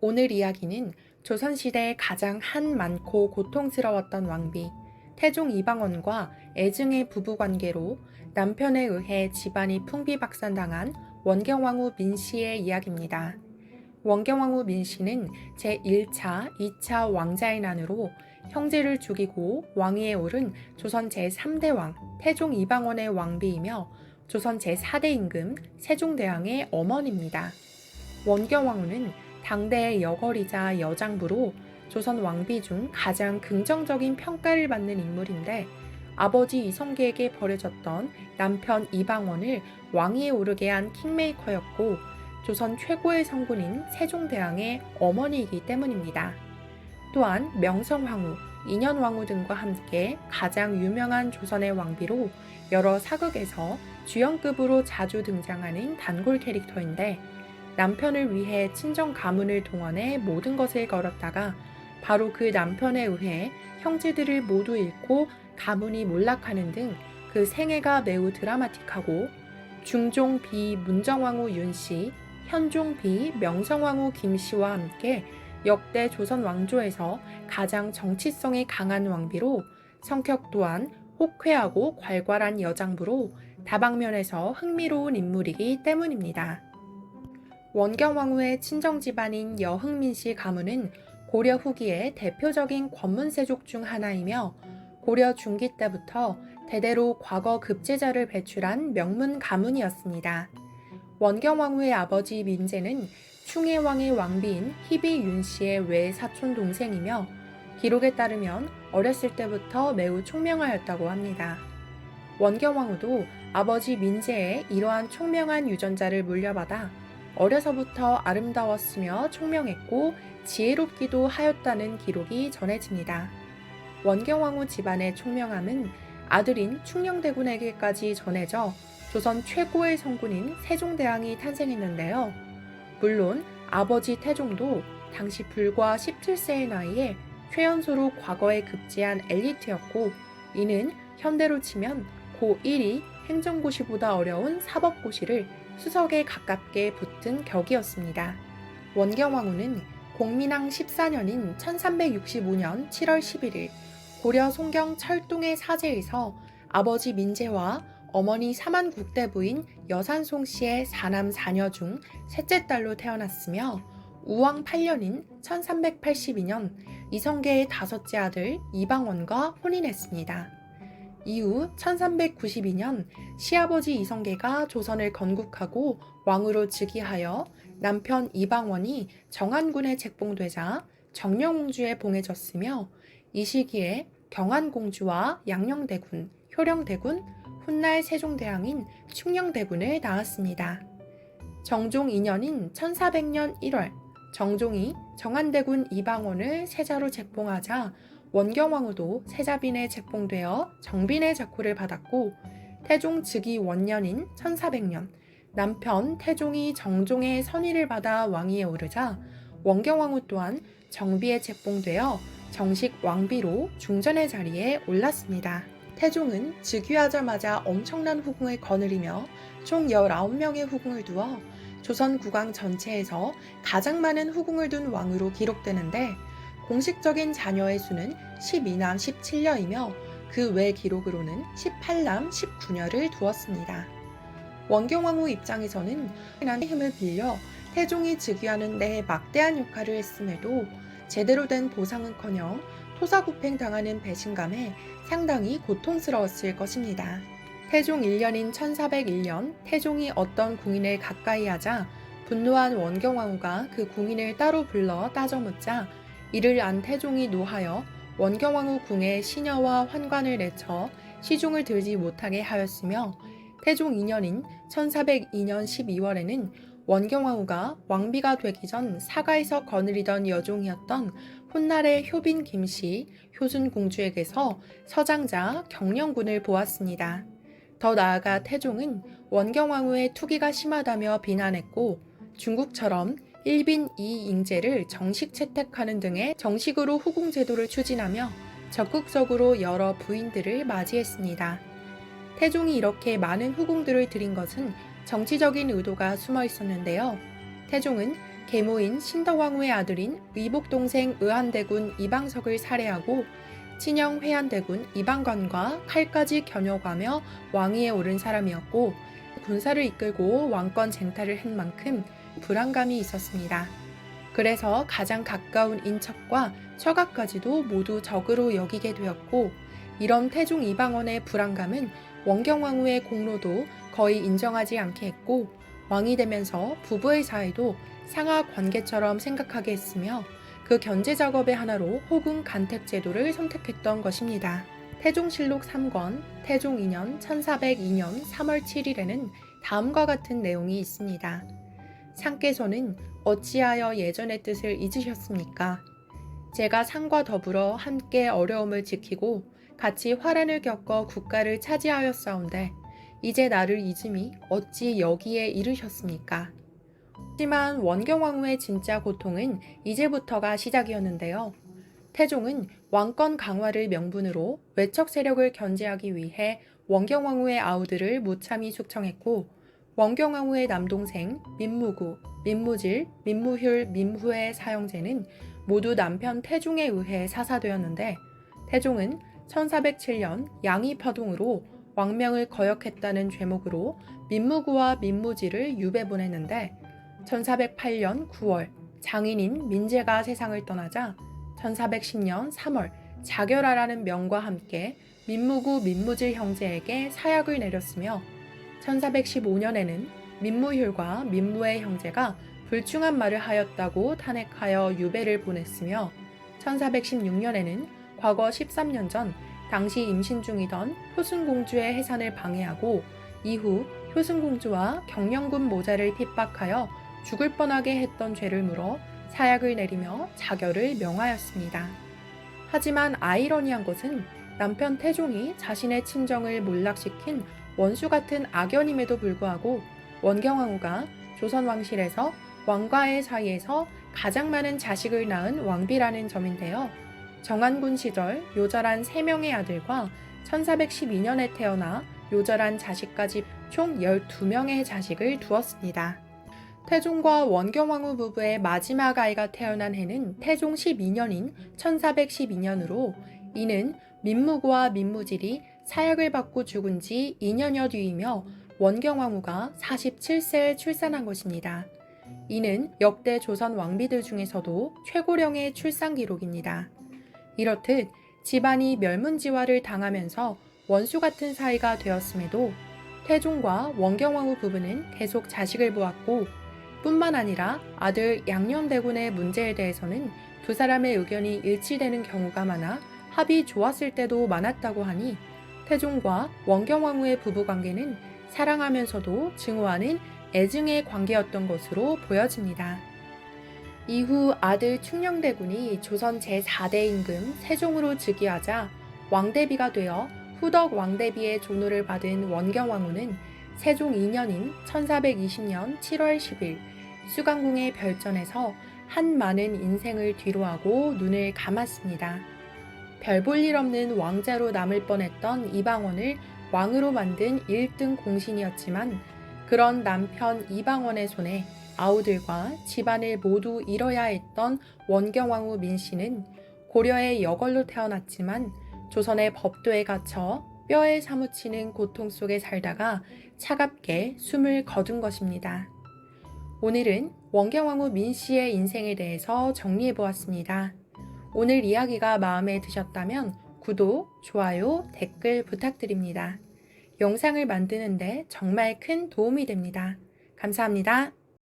오늘 이야기는 조선시대에 가장 한 많고 고통스러웠던 왕비 태종 이방원과 애증의 부부관계로 남편에 의해 집안이 풍비박산당한 원경왕후 민씨의 이야기입니다. 원경왕후 민씨는 제1차, 2차 왕자의 난으로 형제를 죽이고 왕위에 오른 조선 제3대 왕 태종 이방원의 왕비이며 조선 제4대 임금 세종대왕의 어머니입니다. 원경왕후는 당대의 여걸이자 여장부로 조선 왕비 중 가장 긍정적인 평가를 받는 인물인데 아버지 이성계에게 버려졌던 남편 이방원을 왕위에 오르게 한 킹메이커였고 조선 최고의 성군인 세종대왕의 어머니이기 때문입니다. 또한 명성황후, 인현왕후 등과 함께 가장 유명한 조선의 왕비로 여러 사극에서 주연급으로 자주 등장하는 단골 캐릭터인데 남편을 위해 친정 가문을 동원해 모든 것을 걸었다가 바로 그 남편에 의해 형제들을 모두 잃고 가문이 몰락하는 등 그 생애가 매우 드라마틱하고 중종 비 문정왕후 윤씨, 현종 비 명성왕후 김씨와 함께 역대 조선 왕조에서 가장 정치성이 강한 왕비로 성격 또한 호쾌하고 괄괄한 여장부로 다방면에서 흥미로운 인물이기 때문입니다. 원경왕후의 친정 집안인 여흥민 씨 가문은 고려 후기의 대표적인 권문세족 중 하나이며 고려 중기 때부터 대대로 과거 급제자를 배출한 명문 가문이었습니다. 원경왕후의 아버지 민재는 충해왕의 왕비인 희비 윤 씨의 외 사촌 동생이며 기록에 따르면 어렸을 때부터 매우 총명하였다고 합니다. 원경왕후도 아버지 민재의 이러한 총명한 유전자를 물려받아 어려서부터 아름다웠으며 총명했고 지혜롭기도 하였다는 기록이 전해집니다. 원경왕후 집안의 총명함은 아들인 충녕대군에게까지 전해져 조선 최고의 성군인 세종대왕이 탄생했는데요. 물론 아버지 태종도 당시 불과 17세의 나이에 최연소로 과거에 급제한 엘리트였고 이는 현대로 치면 고1이 행정고시보다 어려운 사법고시를 수석에 가깝게 붙은 격이었습니다. 원경왕후는 공민왕 14년인 1365년 7월 11일 고려 송경 철동의 사제에서 아버지 민재와 어머니 사만 국대부인 여산송 씨의 사남 사녀 중 셋째 딸로 태어났으며 우왕 8년인 1382년 이성계의 다섯째 아들 이방원과 혼인했습니다. 이후 1392년 시아버지 이성계가 조선을 건국하고 왕으로 즉위하여 남편 이방원이 정한군에 책봉되자 정령공주에 봉해졌으며 이 시기에 경안공주와 양녕대군, 효령대군, 훗날 세종대왕인 충녕대군을 낳았습니다. 정종 2년인 1400년 1월 정종이 정한대군 이방원을 세자로 책봉하자 원경왕후도 세자빈에 책봉되어 정빈의 작호를 받았고 태종 즉위 원년인 1400년 남편 태종이 정종의 선의를 받아 왕위에 오르자 원경왕후 또한 정비에 책봉되어 정식 왕비로 중전의 자리에 올랐습니다. 태종은 즉위하자마자 엄청난 후궁을 거느리며 총 19명의 후궁을 두어 조선 국왕 전체에서 가장 많은 후궁을 둔 왕으로 기록되는데 공식적인 자녀의 수는 12남 17녀이며 그 외 기록으로는 18남 19녀를 두었습니다. 원경왕후 입장에서는 난의 힘을 빌려 태종이 즉위하는 데 막대한 역할을 했음에도 제대로 된 보상은커녕 토사구팽 당하는 배신감에 상당히 고통스러웠을 것입니다. 태종 1년인 1401년 태종이 어떤 궁인을 가까이 하자 분노한 원경왕후가 그 궁인을 따로 불러 따져 묻자 이를 안 태종이 노하여 원경왕후 궁에 시녀와 환관을 내쳐 시중을 들지 못하게 하였으며 태종 2년인 1402년 12월에는 원경왕후가 왕비가 되기 전 사가에서 거느리던 여종이었던 훗날의 효빈 김씨 효순 공주에게서 서장자 경령군을 보았습니다. 더 나아가 태종은 원경왕후의 투기가 심하다며 비난했고 중국처럼 일빈 이잉제를 정식 채택하는 등의 정식으로 후궁 제도를 추진하며 적극적으로 여러 부인들을 맞이했습니다. 태종이 이렇게 많은 후궁들을 들인 것은 정치적인 의도가 숨어 있었는데요. 태종은 계모인 신덕왕후의 아들인 의복 동생 의한대군 이방석을 살해하고 친형 회한대군 이방관과 칼까지 겨녀가며 왕위에 오른 사람이었고 군사를 이끌고 왕권 쟁탈을 한 만큼 불안감이 있었습니다. 그래서 가장 가까운 인척과 처가까지도 모두 적으로 여기게 되었고 이런 태종 이방원의 불안감은 원경왕후의 공로도 거의 인정하지 않게 했고 왕이 되면서 부부의 사이도 상하 관계처럼 생각하게 했으며 그 견제 작업의 하나로 호군 간택 제도를 선택했던 것입니다. 태종실록 3권 태종 2년 1402년 3월 7일에는 다음과 같은 내용이 있습니다. 상께서는 어찌하여 예전의 뜻을 잊으셨습니까? 제가 상과 더불어 함께 어려움을 지키고 같이 화란을 겪어 국가를 차지하였사온데 이제 나를 잊음이 어찌 여기에 이르셨습니까? 하지만 원경왕후의 진짜 고통은 이제부터가 시작이었는데요. 태종은 왕권 강화를 명분으로 외척 세력을 견제하기 위해 원경왕후의 아우들을 무참히 숙청했고 원경왕후의 남동생 민무구, 민무질, 민무휼, 민후의 사형제는 모두 남편 태종에 의해 사사되었는데 태종은 1407년 양이파동으로 왕명을 거역했다는 죄목으로 민무구와 민무지를 유배 보냈는데 1408년 9월 장인인 민재가 세상을 떠나자 1410년 3월 자결하라는 명과 함께 민무구 민무질 형제에게 사약을 내렸으며 1415년에는 민무휼과 민무의 형제가 불충한 말을 하였다고 탄핵하여 유배를 보냈으며 1416년에는 과거 13년 전 당시 임신 중이던 효순공주의 해산을 방해하고 이후 효순공주와 경영군 모자를 핍박하여 죽을 뻔하게 했던 죄를 물어 사약을 내리며 자결을 명하였습니다. 하지만 아이러니한 것은 남편 태종이 자신의 친정을 몰락시킨 원수 같은 악연임에도 불구하고 원경왕후가 조선 왕실에서 왕과의 사이에서 가장 많은 자식을 낳은 왕비라는 점인데요. 정한군 시절 요절한 3명의 아들과 1412년에 태어나 요절한 자식까지 총 12명의 자식을 두었습니다. 태종과 원경왕후 부부의 마지막 아이가 태어난 해는 태종 12년인 1412년으로 이는 민무구와 민무질이 사약을 받고 죽은 지 2년여 뒤이며 원경왕후가 47세에 출산한 것입니다. 이는 역대 조선 왕비들 중에서도 최고령의 출산 기록입니다. 이렇듯 집안이 멸문지화를 당하면서 원수 같은 사이가 되었음에도 태종과 원경왕후 부부는 계속 자식을 보았고 뿐만 아니라 아들 양녕대군의 문제에 대해서는 두 사람의 의견이 일치되는 경우가 많아 합이 좋았을 때도 많았다고 하니 태종과 원경왕후의 부부 관계는 사랑하면서도 증오하는 애증의 관계였던 것으로 보여집니다. 이후 아들 충녕대군이 조선 제4대 임금 세종으로 즉위하자 왕대비가 되어 후덕 왕대비의 존호를 받은 원경왕후는 세종 2년인 1420년 7월 10일 수강궁의 별전에서 한 많은 인생을 뒤로하고 눈을 감았습니다. 별 볼 일 없는 왕자로 남을 뻔했던 이방원을 왕으로 만든 1등 공신이었지만 그런 남편 이방원의 손에 아우들과 집안을 모두 잃어야 했던 원경왕후 민씨는 고려의 여걸로 태어났지만 조선의 법도에 갇혀 뼈에 사무치는 고통 속에 살다가 차갑게 숨을 거둔 것입니다. 오늘은 원경왕후 민씨의 인생에 대해서 정리해 보았습니다. 오늘 이야기가 마음에 드셨다면 구독, 좋아요, 댓글 부탁드립니다. 영상을 만드는데 정말 큰 도움이 됩니다. 감사합니다.